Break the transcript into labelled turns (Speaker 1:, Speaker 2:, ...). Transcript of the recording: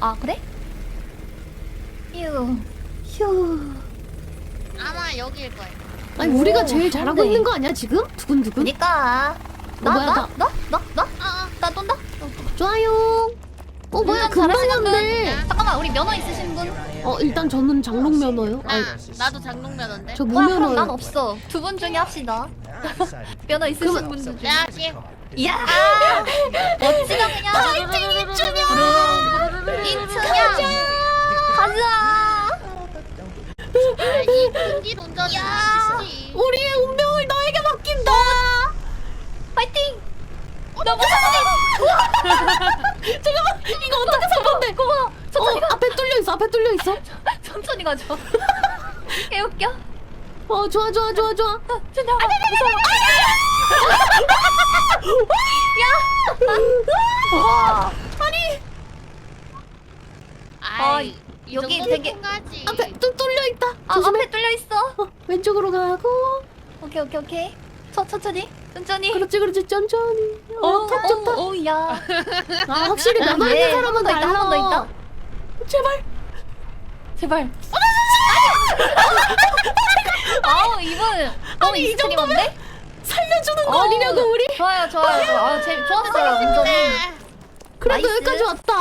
Speaker 1: 아 그래? 휴. 휴.
Speaker 2: 아마 여기일 거예요.
Speaker 3: 아니
Speaker 1: 오,
Speaker 3: 우리가 제일 잘하고. 있는 거 아니야 지금? 두근두근.
Speaker 1: 그니까. 나,
Speaker 3: 뭐야,
Speaker 1: 나,
Speaker 3: 나-
Speaker 1: 나, 나, 나,
Speaker 2: 아,
Speaker 1: 나 쏜다.
Speaker 3: 좋아요. 어 뭐야
Speaker 1: 운전
Speaker 3: 금방. 왔네.
Speaker 1: 잠깐만, 우리 면허 있으신 분?
Speaker 3: 어 일단 저는 장롱 면허요.
Speaker 2: 나
Speaker 3: 아니
Speaker 2: 나도 장롱면허인데.
Speaker 3: 저
Speaker 1: 뭐야, 그럼 난
Speaker 3: 무면허요.
Speaker 1: 없어. 두 분 중에 합시다. 면허 있으신 분들 중에.
Speaker 2: 내가.
Speaker 1: 이야, 멋지다 그냥.
Speaker 2: 아, 이 큰길 운전은 아시지.
Speaker 3: 우리의 운명을 너에게 맡긴다.
Speaker 1: 파이팅. 나 무서워.
Speaker 3: 잠깐만 이거 어떻게 살 건데?
Speaker 1: 고마워.
Speaker 3: 어
Speaker 1: 천천히 가.
Speaker 3: 앞에 뚫려 있어. 앞에 뚫려 있어.
Speaker 1: 천천히 가죠. 개 웃겨.
Speaker 3: 어 좋아 좋아 좋아 좋아.
Speaker 1: 춘향아, 무서워. 야. 와.
Speaker 2: 아이, 이
Speaker 1: 여기
Speaker 2: 정도는
Speaker 1: 되게-
Speaker 2: 통과하지.
Speaker 3: 앞에 있다.
Speaker 1: 아,
Speaker 3: 조심해.
Speaker 1: 앞에 뚫려 있어.
Speaker 3: 어, 왼쪽으로 가고.
Speaker 1: 오케이, 오케이, 오케이. 천, 천천히, 천천히.
Speaker 3: 그렇지 그렇지 천천히. 어, 턱 좋다.
Speaker 1: 오, 오, 야.
Speaker 3: 아 확실히 면허 있는
Speaker 1: 예,
Speaker 3: 사람은
Speaker 1: 한번더 있다,
Speaker 3: 달라.
Speaker 1: 한번더 있다.
Speaker 3: 제발.
Speaker 1: 제발. 아우, 이분 너무
Speaker 3: 아니, 이
Speaker 1: 익스트림한데?
Speaker 3: 살려주는 거
Speaker 1: 어우,
Speaker 3: 아니냐고 우리.
Speaker 1: 좋아요, 좋아요, 좋아요. 아, 재, 좋았어요, 운전이.
Speaker 3: 그래도
Speaker 1: 나이스.
Speaker 3: 여기까지 왔다.